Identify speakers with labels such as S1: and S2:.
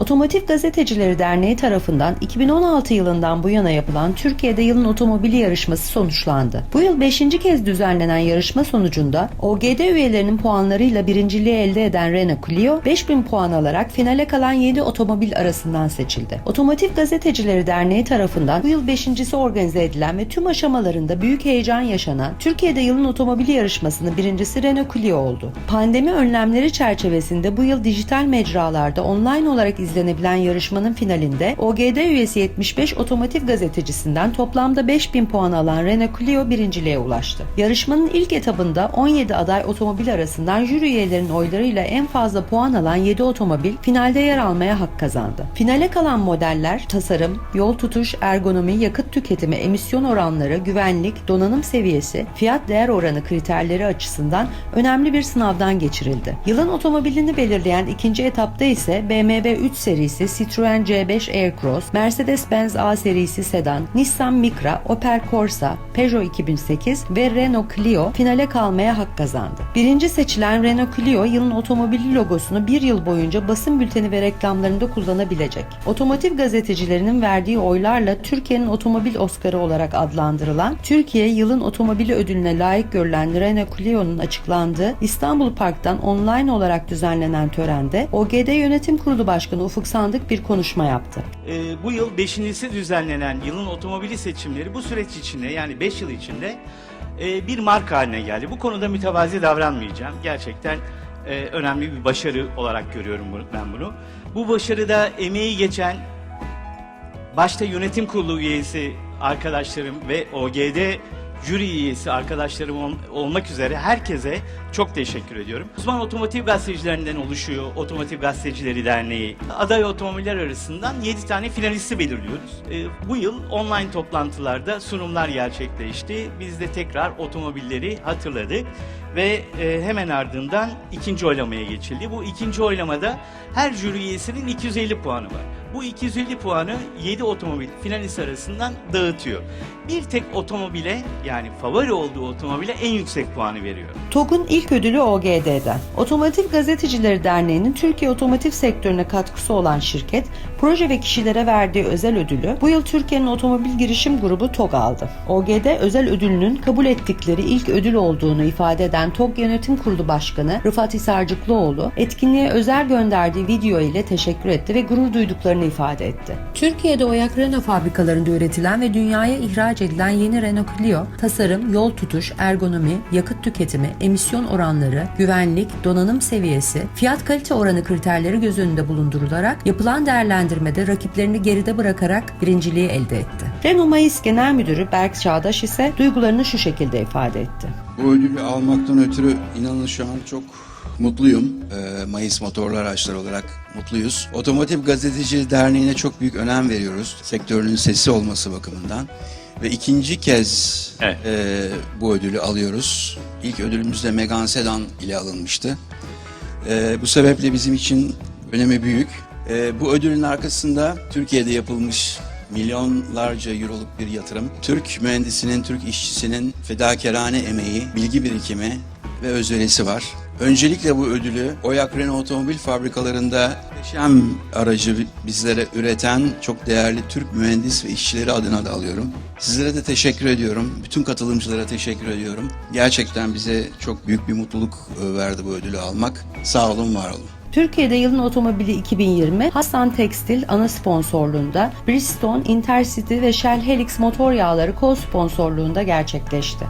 S1: Otomotiv Gazetecileri Derneği tarafından 2016 yılından bu yana yapılan Türkiye'de yılın otomobili yarışması sonuçlandı. Bu yıl 5. kez düzenlenen yarışma sonucunda OGD üyelerinin puanlarıyla birinciliği elde eden Renault Clio 5000 puan alarak finale kalan 7 otomobil arasından seçildi. Otomotiv Gazetecileri Derneği tarafından bu yıl 5.si organize edilen ve tüm aşamalarında büyük heyecan yaşanan Türkiye'de yılın otomobili yarışmasının birincisi Renault Clio oldu. Pandemi önlemleri çerçevesinde bu yıl dijital mecralarda online olarak izlenebilen yarışmanın finalinde OGD üyesi 75 otomotiv gazetecisinden toplamda 5000 puan alan Renault Clio birinciliğe ulaştı. Yarışmanın ilk etabında 17 aday otomobil arasından jüri üyelerinin oylarıyla en fazla puan alan 7 otomobil finalde yer almaya hak kazandı. Finale kalan modeller tasarım, yol tutuş, ergonomi, yakıt tüketimi, emisyon oranları, güvenlik, donanım seviyesi, fiyat değer oranı kriterleri açısından önemli bir sınavdan geçirildi. Yılın otomobilini belirleyen ikinci etapta ise BMW 3 serisi Citroen C5 Aircross, Mercedes-Benz A serisi sedan, Nissan Micra, Opel Corsa, Peugeot 2008 ve Renault Clio finale kalmaya hak kazandı. Birinci seçilen Renault Clio yılın otomobili logosunu bir yıl boyunca basın bülteni ve reklamlarında kullanabilecek. Otomotiv gazetecilerinin verdiği oylarla Türkiye'nin otomobil Oscar'ı olarak adlandırılan Türkiye Yılın Otomobili ödülüne layık görülen Renault Clio'nun açıklandığı İstanbul Park'tan online olarak düzenlenen törende OGD Yönetim Kurulu Başkanı Ufuk Sandık bir konuşma yaptı.
S2: Ee, bu yıl beşincisi düzenlenen yılın otomobili seçimleri bu süreç içinde yani 5 yıl içinde e, bir marka haline geldi. Bu konuda mütevazi davranmayacağım. Gerçekten e, önemli bir başarı olarak görüyorum ben bunu. Bu başarıda emeği geçen başta yönetim kurulu üyesi arkadaşlarım ve OGD jüri üyesi arkadaşlarım ol- olmak üzere herkese çok teşekkür ediyorum. Uzman Otomotiv Gazetecilerinden oluşuyor Otomotiv Gazetecileri Derneği. Aday otomobiller arasından 7 tane finalisti belirliyoruz. Ee, bu yıl online toplantılarda sunumlar gerçekleşti. Biz de tekrar otomobilleri hatırladık ve e, hemen ardından ikinci oylamaya geçildi. Bu ikinci oylamada her jüri üyesinin 250 puanı var. Bu 250 puanı 7 otomobil finalist arasından dağıtıyor. Bir tek otomobile yani favori olduğu otomobile en yüksek puanı veriyor.
S1: TOG'un ilk ödülü OGD'den. Otomotiv Gazetecileri Derneği'nin Türkiye otomotiv sektörüne katkısı olan şirket, proje ve kişilere verdiği özel ödülü bu yıl Türkiye'nin otomobil girişim grubu TOG aldı. OGD özel ödülünün kabul ettikleri ilk ödül olduğunu ifade eden TOG Yönetim Kurulu Başkanı Rıfat Hisarcıklıoğlu, etkinliğe özel gönderdiği video ile teşekkür etti ve gurur duyduklarını ifade etti. Türkiye'de Oyak Renault fabrikalarında üretilen ve dünyaya ihraç edilen yeni Renault Clio, tasarım, yol tutuş, ergonomi, yakıt tüketimi, emisyon oranları, güvenlik, donanım seviyesi, fiyat kalite oranı kriterleri göz önünde bulundurularak yapılan değerlendirmede rakiplerini geride bırakarak birinciliği elde etti. Renault Mayıs Genel Müdürü Berk Çağdaş ise duygularını şu şekilde ifade etti.
S3: Bu ödülü almaktan ötürü inanın şu an çok mutluyum. Ee, Mayıs Motorlu Araçlar olarak mutluyuz. Otomotiv Gazeteci Derneği'ne çok büyük önem veriyoruz. Sektörünün sesi olması bakımından. Ve ikinci kez
S2: Evet.
S3: e, bu ödülü alıyoruz. İlk ödülümüz de Megane Sedan ile alınmıştı. Ee, bu sebeple bizim için önemi büyük. Ee, bu ödülün arkasında Türkiye'de yapılmış milyonlarca euroluk bir yatırım, Türk mühendisinin, Türk işçisinin fedakarane emeği, bilgi birikimi ve özverisi var. Öncelikle bu ödülü Oyak Renault otomobil fabrikalarında muhteşem aracı bizlere üreten çok değerli Türk mühendis ve işçileri adına da alıyorum. Sizlere de teşekkür ediyorum. Bütün katılımcılara teşekkür ediyorum. Gerçekten bize çok büyük bir mutluluk e, verdi bu ödülü almak. Sağ olun, var olun.
S1: Türkiye'de yılın otomobili 2020 Hasan Tekstil ana sponsorluğunda Bridgestone, Intercity ve Shell Helix motor yağları co-sponsorluğunda gerçekleşti.